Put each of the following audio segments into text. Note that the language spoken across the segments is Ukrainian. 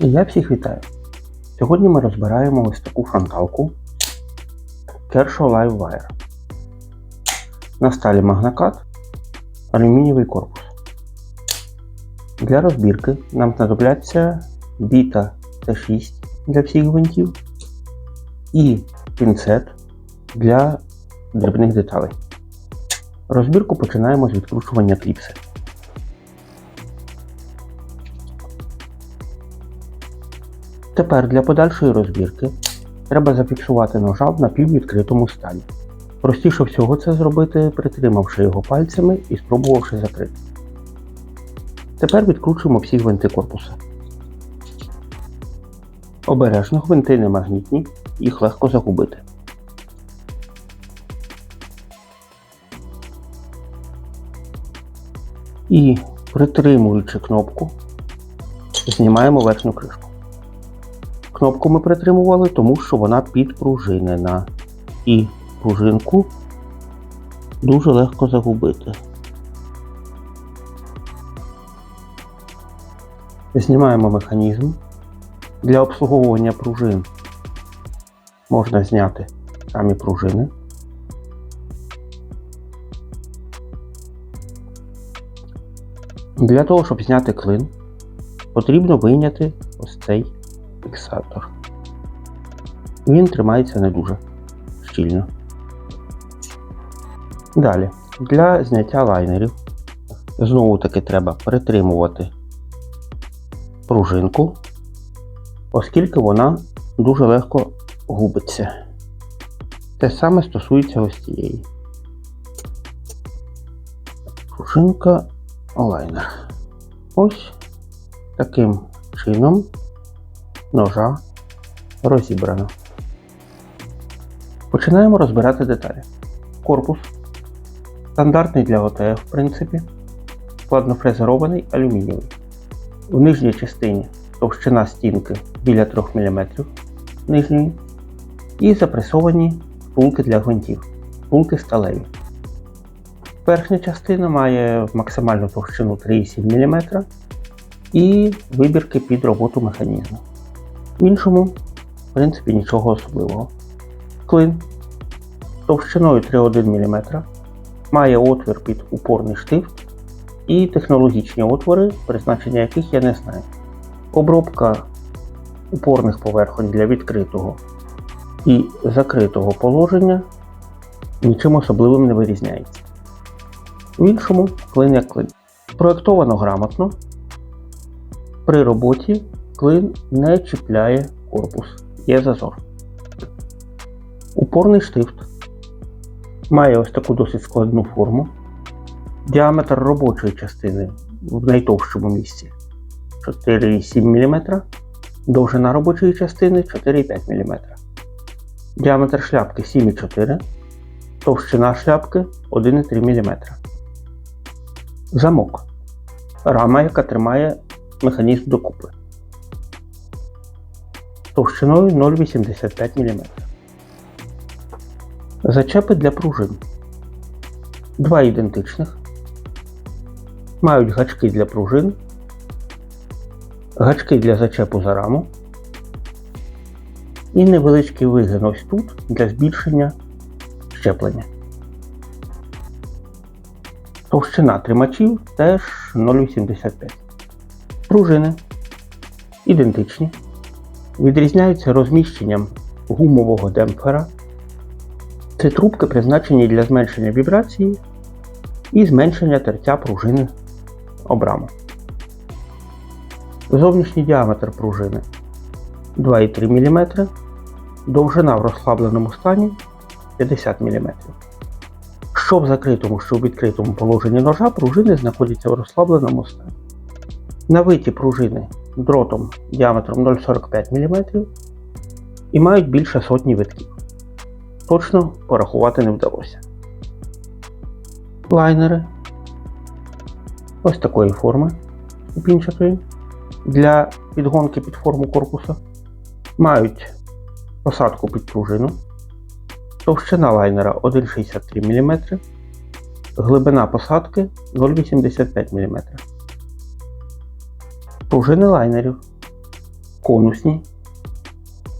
І я всіх вітаю. Сьогодні ми розбираємо ось таку фронталку Kershaw Live Wire. На сталі магнокат, алюмінієвий корпус. Для розбірки нам знадобляться біта Т6 для всіх гвинтів і пінцет для дрібних деталей. Розбірку починаємо з відкручування кліпси. Тепер для подальшої розбірки треба зафіксувати ножа в напіввідкритому стані. Простіше всього це зробити, притримавши його пальцями і спробувавши закрити. Тепер відкручуємо всі гвинти корпуса. Обережно гвинти не магнітні, їх легко загубити. І притримуючи кнопку, знімаємо верхню кришку. Кнопку ми притримували, тому що вона підпружинена. І пружинку дуже легко загубити. Знімаємо механізм. Для обслуговування пружин можна зняти самі пружини. Для того, щоб зняти клин, потрібно вийняти ось цей фіксатор. Він тримається не дуже щільно. Далі, для зняття лайнерів знову таки треба притримувати пружинку, оскільки вона дуже легко губиться. Те саме стосується ось цієї. Пружинка лайнер. Ось таким чином ножа розібрано. Починаємо розбирати деталі. Корпус стандартний для ОТФ, в принципі, складнофрезерований алюмінієвий. В нижній частині товщина стінки біля 3 мм нижньої і запресовані втулки для гвинтів, втулки сталеві. Верхня частина має максимальну товщину 3,7 мм і вибірки під роботу механізму. В іншому, в принципі, нічого особливого. Клин товщиною 3,1 мм має отвір під упорний штифт і технологічні отвори, призначення яких я не знаю. Обробка упорних поверхонь для відкритого і закритого положення нічим особливим не вирізняється. В іншому клин як клин. Проєктовано грамотно. При роботі клин не чіпляє корпус, є зазор. Упорний штифт має ось таку досить складну форму. Діаметр робочої частини в найтовщому місці 4,7 мм, довжина робочої частини 4,5 мм. Діаметр шляпки 7,4 товщина шляпки 1,3 мм. Замок. Рама, яка тримає механізм докупи. Товщиною 0,85 мм. Зачепи для пружин. Два ідентичних. Мають гачки для пружин, гачки для зачепу за раму і невеличкий вигин ось тут для збільшення щеплення. Товщина тримачів теж 0,85. Пружини ідентичні. Відрізняються розміщенням гумового демпфера. Це трубки призначені для зменшення вібрації і зменшення тертя пружини об раму. Зовнішній діаметр пружини 2,3 мм, довжина в розслабленому стані 50 мм. Що в закритому, що в відкритому положенні ножа пружини знаходяться в розслабленому стані. Навиті пружини дротом діаметром 0,45 мм і мають більше сотні витків. Точно порахувати не вдалося. Лайнери ось такої форми пінчатої для підгонки під форму корпуса. Мають посадку під пружину. Товщина лайнера 1,63 мм, глибина посадки 0,85 мм. Пружини лайнерів конусні.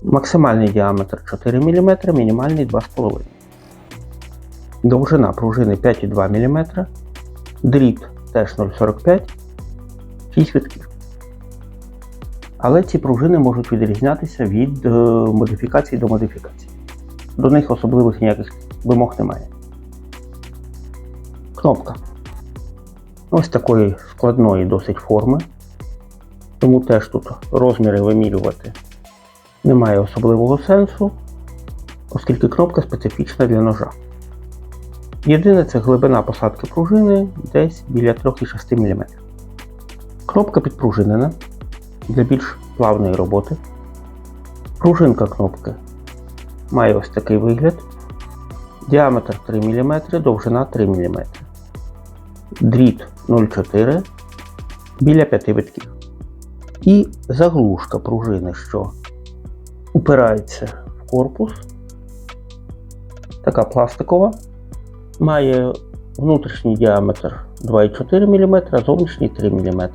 Максимальний діаметр 4 мм, мінімальний 2,5 Довжина пружини 5,2 мм, дріт теж 0,45, 6 витків. Але ці пружини можуть відрізнятися від е, модифікації до модифікації. До них особливих ніяких вимог немає. Кнопка. Ось такої складної досить форми. Тому теж тут розміри вимірювати немає особливого сенсу, оскільки кнопка специфічна для ножа. Єдине це глибина посадки пружини десь біля 3,6 мм. Кнопка підпружинена для більш плавної роботи. Пружинка кнопки має ось такий вигляд. Діаметр 3 мм, довжина 3 мм. Дріт 0,4 біля 5 витків. І заглушка пружини, що упирається в корпус. Така пластикова. Має внутрішній діаметр 2,4 мм, а зовнішній 3 мм.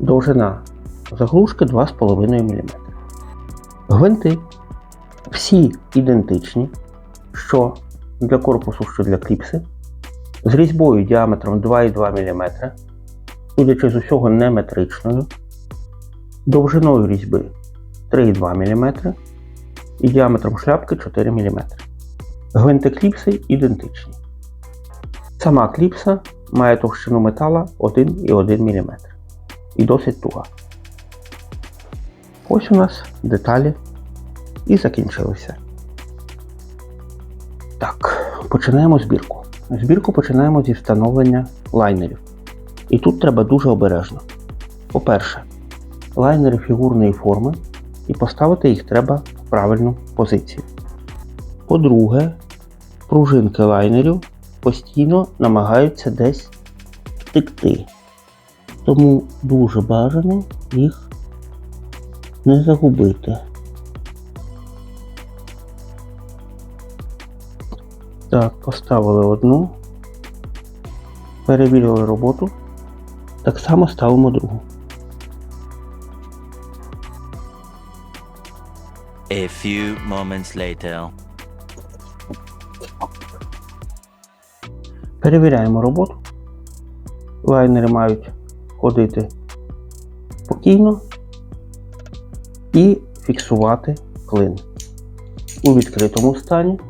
Довжина заглушки 2,5 мм. Гвинти всі ідентичні, що для корпусу, що для кліпси, з різьбою діаметром 2,2 мм, судячи з усього не метричною, довжиною різьби 3,2 мм і діаметром шляпки 4 мм. Гвинти кліпси ідентичні. Сама кліпса має товщину метала 1,1 мм і досить туга. Ось у нас деталі і закінчилися. Так, починаємо збірку. Збірку починаємо зі встановлення лайнерів. І тут треба дуже обережно. По-перше, лайнери фігурної форми і поставити їх треба в правильну позицію. По-друге, пружинки лайнерів постійно намагаються десь втекти. Тому дуже бажано їх не загубити. Так, поставили одну, перевірили роботу. Так само ставимо другу. A few moments later. Перевіряємо роботу. Лайнери мають ходити спокійно і фіксувати клин у відкритому стані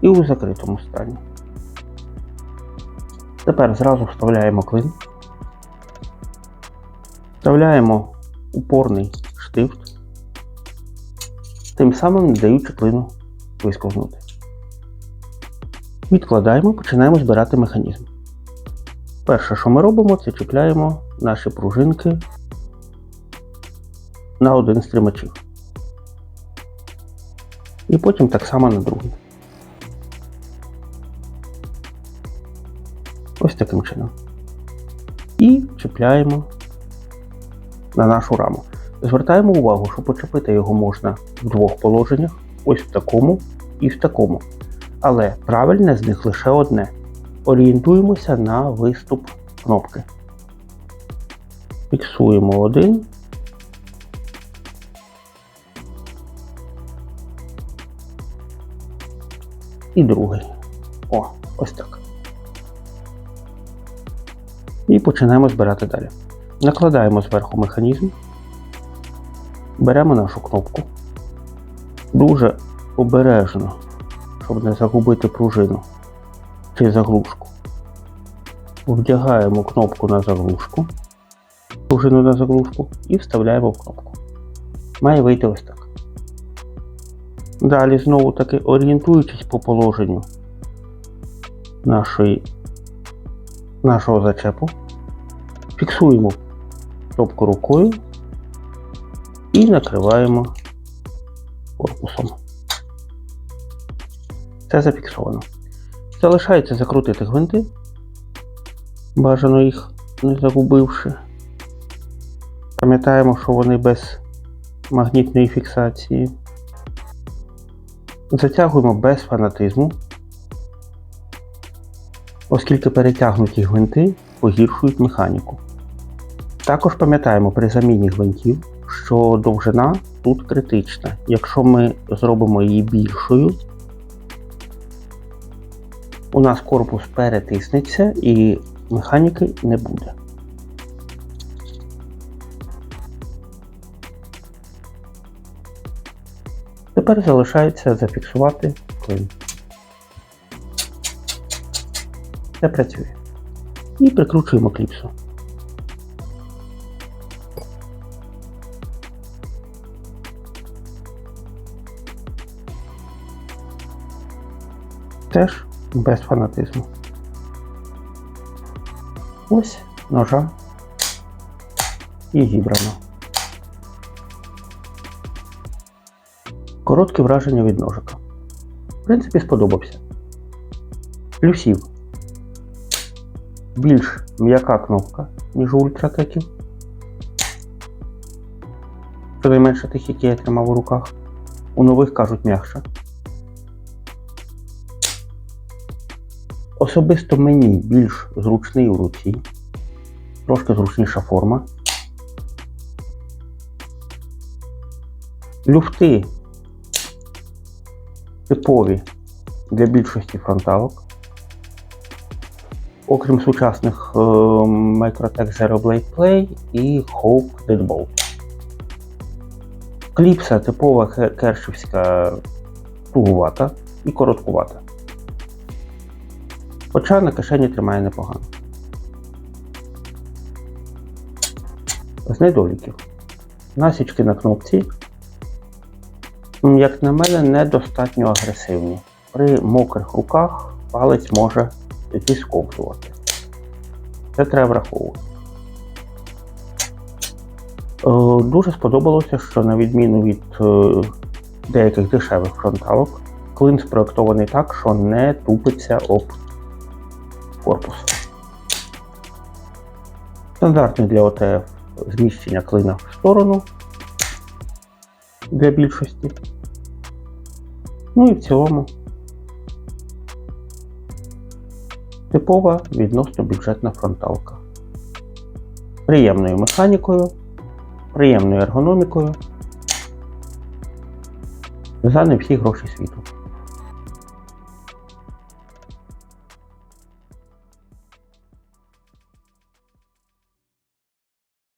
і у закритому стані. Тепер зразу вставляємо клин, вставляємо упорний штифт, тим самим не даючи клину висковзнути. Відкладаємо, починаємо збирати механізм. Перше, що ми робимо, це чіпляємо наші пружинки на один з тримачів. І потім так само на другий. Ось таким чином. І чіпляємо на нашу раму. Звертаємо увагу, що почепити його можна в двох положеннях, ось в такому і в такому. Але правильне з них лише одне. Орієнтуємося на виступ кнопки. Фіксуємо один. І другий. О, ось так. І починаємо збирати далі. Накладаємо зверху механізм. Беремо нашу кнопку. Дуже обережно, щоб не загубити пружину чи заглушку. Вдягаємо кнопку на заглушку, пружину на заглушку і вставляємо в кнопку. Має вийти ось так. Далі знову таки орієнтуючись по положенню нашої, нашого зачепу, фіксуємо кнопку рукою і накриваємо корпусом. Це зафіксовано. Залишається закрутити гвинти. Бажано їх не загубивши. Пам'ятаємо, що вони без магнітної фіксації. Затягуємо без фанатизму, оскільки перетягнуті гвинти погіршують механіку. Також пам'ятаємо при заміні гвинтів, що довжина тут критична. Якщо ми зробимо її більшою, у нас корпус перетиснеться і механіки не буде. Тепер залишається зафіксувати клин. Це працює. І прикручуємо кліпсу. Теж без фанатизму. Ось ножа і зібрано. Коротке враження від ножика. В принципі, сподобався. Плюсів. Більш м'яка кнопка, ніж у ультратеків. Щонайменше тих, які я тримав у руках. У нових кажуть м'якша. Особисто мені більш зручний у руці, трошки зручніша форма. Люфти типові для більшості фронталок. Окрім сучасних е, Microtech Zero Blade Play і Hawk Deadbolt. Кліпса типова кершівська тугувата і короткувата. Хоча на кишені тримає непогано. З недоліків. Насічки на кнопці, як на мене, недостатньо агресивні. При мокрих руках палець може зісковзувати. Це треба враховувати. Е, Дуже сподобалося, що на відміну від е, деяких дешевих фронталок, клин спроектований так, що не тупиться об корпус. Стандартне для ОТФ зміщення клина в сторону для більшості. Ну і в цілому типова відносно бюджетна фронталка. Приємною механікою, приємною ергономікою. За не всі гроші світу.